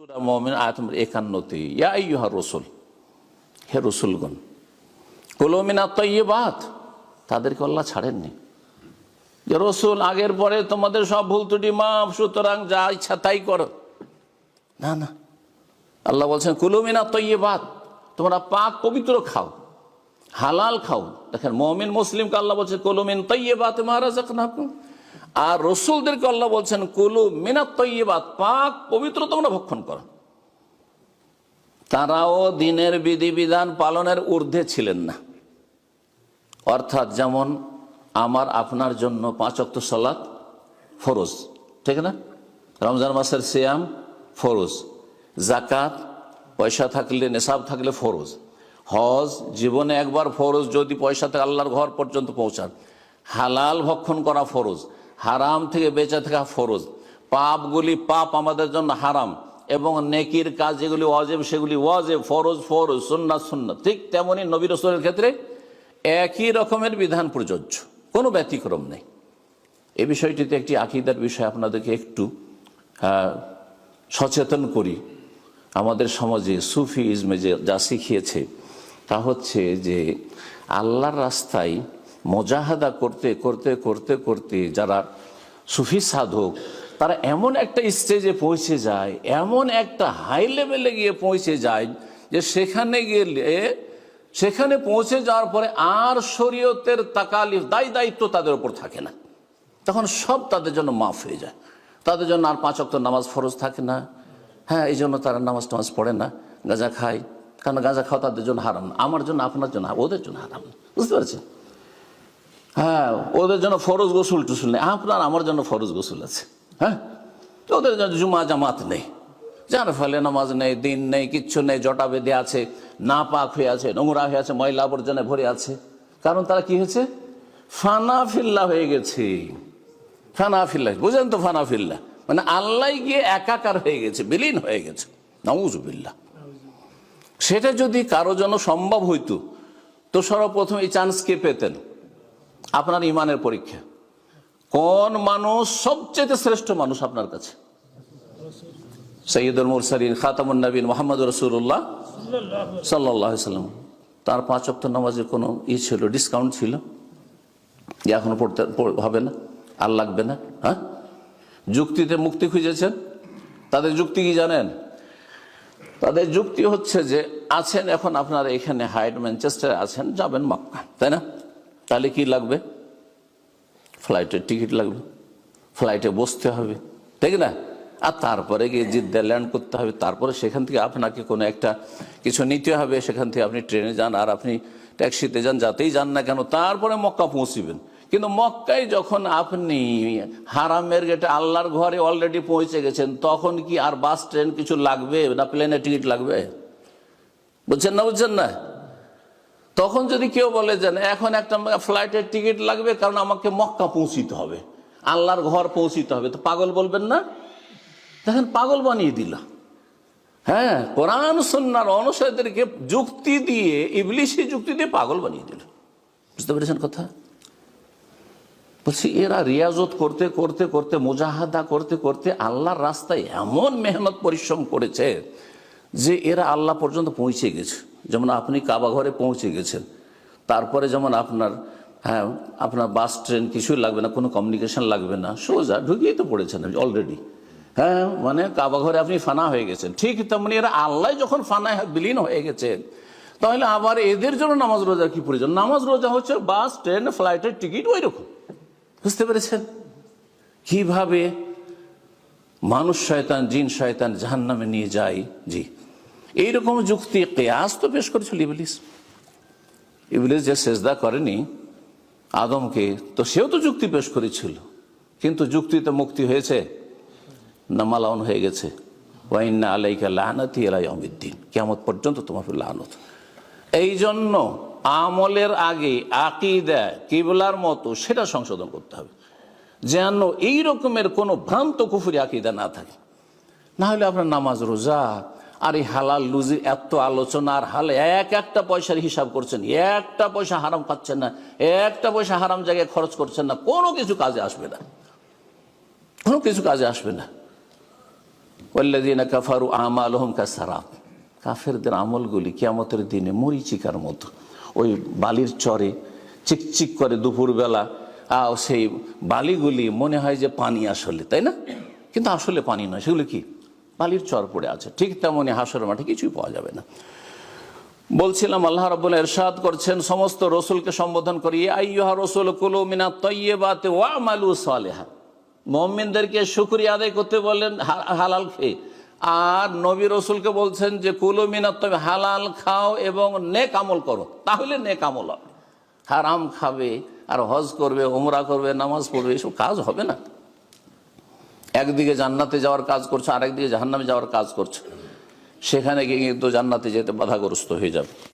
সুরা মমিন আয়াত নম্বর একান্নতে। ইয়া ইহা রসুল, হে রসুলগণ কলমিনা তৈবাত তাদেরকে আল্লাহ ছাড়েননি। যে রসুল, আগের পরে তোমাদের সব ভুল ত্রুটি মাপ সুতরাং যা ইচ্ছা তাই করো। না না। আল্লাহ বলছেন কুলুমিনা তৈবাত তোমরা পাক পবিত্র খাও, হালাল খাও। দেখেন, মমিন মুসলিমকে আল্লাহ বলছে কুলুমিন তৈবাত মহারাজ আর রসুলদেরকে আল্লাহ বলছেন, কুলু মিনা তৈবাত পাক পবিত্র তোমরা ভক্ষণ করো। তারাও দিনের বিধিবিধান পালনের ঊর্ধ্বে ছিলেন না। অর্থাৎ যেমন আমার আপনার জন্য পাঁচ অক্ত সলাৎ ফরজ, ঠিক না? রমজান মাসের সিয়াম ফরজ জাকাত পয়সা থাকলে, নেশাব থাকলে ফরজ, হজ জীবনে একবার ফরজ, যদি পয়সাতে আল্লাহর ঘর পর্যন্ত পৌঁছান। হালাল ভক্ষণ করা ফরজ হারাম থেকে বেঁচে থাকা ফরজ। পাপগুলি পাপ আমাদের জন্য হারাম এবং নেকির কাজ যেগুলি ওয়াজেব, সেগুলি ওয়াজেব, ফরজ ফরজ সুন্না সুন্না ঠিক তেমনই নবী রসুলের ক্ষেত্রে একই রকমের বিধান প্রযোজ্য, কোনো ব্যতিক্রম নেই। এই বিষয়টিতে একটি আকিদার বিষয় আপনাদেরকে একটু সচেতন করি। আমাদের সমাজে সুফি ইজমে যে যা শিখিয়েছে, তা হচ্ছে যে আল্লাহর রাস্তায় মজাহাদা করতে করতে করতে করতে যারা সুফি সাধক, তারা এমন একটা স্টেজে পৌঁছে যায়, এমন একটা হাই লেভেলে গিয়ে পৌঁছে যায় যে সেখানে গেলে, সেখানে পৌঁছে যাওয়ার পরে আর শরীয়তের তাকালিফ, দায় দায়িত্ব তাদের উপর থাকে না। তখন সব তাদের জন্য মাফ হয়ে যায়। তাদের জন্য আর পাঁচ অক্ত নামাজ ফরজ থাকে না। হ্যাঁ এই জন্য তারা নামাজ টামাজ পড়ে না। গাঁজা খায়। কারণ গাঁজা খাওয়া তাদের জন্য হারাম আমার জন্য, আপনার জন্য, ওদের জন্য হারাম বুঝতে পারছেন? হ্যাঁ ওদের জন্য ফরজ গোসল টুসুল নেই। আপনার, আমার জন্য ফরজ গোসল আছে। হ্যাঁ? ওদের জন্য জুমা জামাত নেই। যার ফলে নামাজ নেই, দিন নেই, কিচ্ছু নেই, জটা বেঁধে আছে না পাক হয়ে আছে, নোংরা হয়ে আছে, ময়লা আবর্জনে ভরে আছে। কারণ তারা কি হয়েছে? ফানা ফিল্লা হয়ে গেছে। ফানা ফিল্লা বুঝেন তো ফানা ফিল্লা মানে আল্লাহ গিয়ে একাকার হয়ে গেছে, বিলীন হয়ে গেছে। নওয়াজুবিল্লা সেটা যদি কারও জন্য সম্ভব হইতো, তো সর্বপ্রথম এই চান্স কে পেতেন? আপনার ইমানের পরীক্ষা। কোন মানুষ সবচেয়ে শ্রেষ্ঠ মানুষ আপনার কাছে? সৈয়দুল মুরসালিন, খাতামুন নবীন মোহাম্মদ রসুল্লাহ সাল্লাহ সাল্লাম। তার পাঁচ অক্ট নামাজের কোনো ই ছিল ডিসকাউন্ট ছিল? যে এখনও পড়তে হবে না, আর লাগবে না হ্যাঁ? যুক্তিতে মুক্তি খুঁজেছেন? তাদের যুক্তি কি জানেন? তাদের যুক্তি হচ্ছে যে, আছেন এখন আপনারা এখানে হাইড ম্যানচেস্টারে আছেন, যাবেন মক্কা, তাই না? তাহলে কি লাগবে? ফ্লাইটের টিকিট লাগবে। ফ্লাইটে বসতে হবে ঠিক না? আর তারপরে গিয়ে জিদ্দা ল্যান্ড করতে হবে। তারপরে সেখান থেকে আপনাকে কোনো একটা কিছু নিতে হবে। সেখান থেকে আপনি ট্রেনে যান আর আপনি ট্যাক্সিতে যান, যাতেই যান না কেন, তারপরে মক্কা পৌঁছিবেন। কিন্তু মক্কায় যখন আপনি হারামের গেটে আল্লাহর ঘরে অলরেডি পৌঁছে গেছেন, তখন কি আর বাস ট্রেন কিছু লাগবে না? প্লেনের টিকিট লাগবে? বুঝছেন না বুঝছেন না? তখন যদি কেউ বলে যে এখন একটা ফ্লাইটের টিকিট লাগবে কারণ আমাকে মক্কা পৌঁছিতে হবে। আল্লাহর ঘর পৌঁছিতে হবে। তো পাগল বলবেন না? দেখেন, পাগল বানিয়ে দিল। হ্যাঁ কোরআন সন্ন্যার অনুসারীদেরকে যুক্তি দিয়ে, ইবলিশি যুক্তি দিয়ে পাগল বানিয়ে দিল। বুঝতে পেরেছেন কথা? বলছি, এরা রিয়াজত করতে করতে করতে, মুজাহাদা করতে করতে আল্লাহর রাস্তায় এমন মেহনত, পরিশ্রম করেছে যে এরা আল্লাহ পর্যন্ত পৌঁছে গেছে। যেমন আপনি কাবা ঘরে পৌঁছে গেছেন, তারপরে যেমন আপনার হ্যাঁ আপনার বাস, ট্রেন কিছুই লাগবে না, কোনো কমিউনিকেশন লাগবে না, সোজা ঢুকিয়েই তো পড়েছেন অলরেডি হ্যাঁ মানে কাবা ঘরে আপনি ফানা হয়ে গেছেন। ঠিক তেমনি এরা আল্লাহ যখন ফানা বিলীন হয়ে গেছে তাহলে আবার এদের জন্য নামাজ রোজা কি প্রয়োজন? নামাজ রোজা হচ্ছে বাস, ট্রেন, ফ্লাইটের টিকিট ওই রকম বুঝতে পেরেছেন? কীভাবে মানুষ শয়তান, জিন শয়তান জাহান নামে নিয়ে যায়? জি। এইরকম যুক্তি, কেয়াস তো পেশ করেছিল ইবলিস। ইবলিস যে সেজদা করেনি, আদমকে, তো সেও তো যুক্তি পেশ করেছিল। কিন্তু যুক্তিতে মুক্তি হয়েছে, না মালাউন হয়ে গেছে। ওয়াইন্না আলাইকা লাহানাতি এলাই অমিদ্দিন কেমন পর্যন্ত তোমার লানত এই জন্য আমলের আগে আকিদা, কিবলার মতো, সেটা সংশোধন করতে হবে। যেন এই রকমের কোনো ভ্রান্ত কুফুরি আকিদা না থাকে। না হলে আপনার নামাজ, রোজা আর এই হালাল লুজি এত আলোচনা আর হালে এক একটা পয়সার হিসাব করছেন, একটা পয়সা হারাম পাচ্ছেন না, একটা পয়সা হারাম জায়গায় খরচ করছেন না, কোনো কিছু কাজে আসবে না। কোনো কিছু কাজে আসবে না। ওল্লাদিনা কাফারু আমাল হোম কাসারাপ কাফেরদের আমলগুলি কিয়ামতের দিনে মরিচিকার মতো। ওই বালির চরে চিকচিক করে দুপুরবেলা সেই বালিগুলি মনে হয় যে পানি আসলে, তাই না? কিন্তু আসলে পানি নয়, সেগুলো কি? বালির চর পড়ে আছে। ঠিক তেমনই হাসর মাঠে কিছুই পাওয়া যাবে না। বলছিলাম, আল্লাহ রব্বুল এরশাদ করছেন, সমস্ত রসুলকে সম্বোধন করিয়ে, আইয়ুহা রসুল কুলু মিনা তৈবাতে ওয়া মালু সালেহা। মমিনদেরকে শুক্রিয়া আদায় করতে বললেন হালাল খেয়ে। আর নবী রসুলকে বলছেন যে, কুলু মিনা তবে হালাল খাও এবং নেক আমল করো। তাহলে নেক আমল হবে। হারাম খাবে, আর হজ করবে ওমরা করবে, নামাজ পড়বে, এসব কাজ হবে না। একদিকে জান্নাতে যাওয়ার কাজ করছ, আরেকদিকে জাহান্নামে যাওয়ার কাজ করছ। সেখানে গিয়ে কিন্তু জান্নাতে যেতে বাধাগ্রস্ত হয়ে যাবে।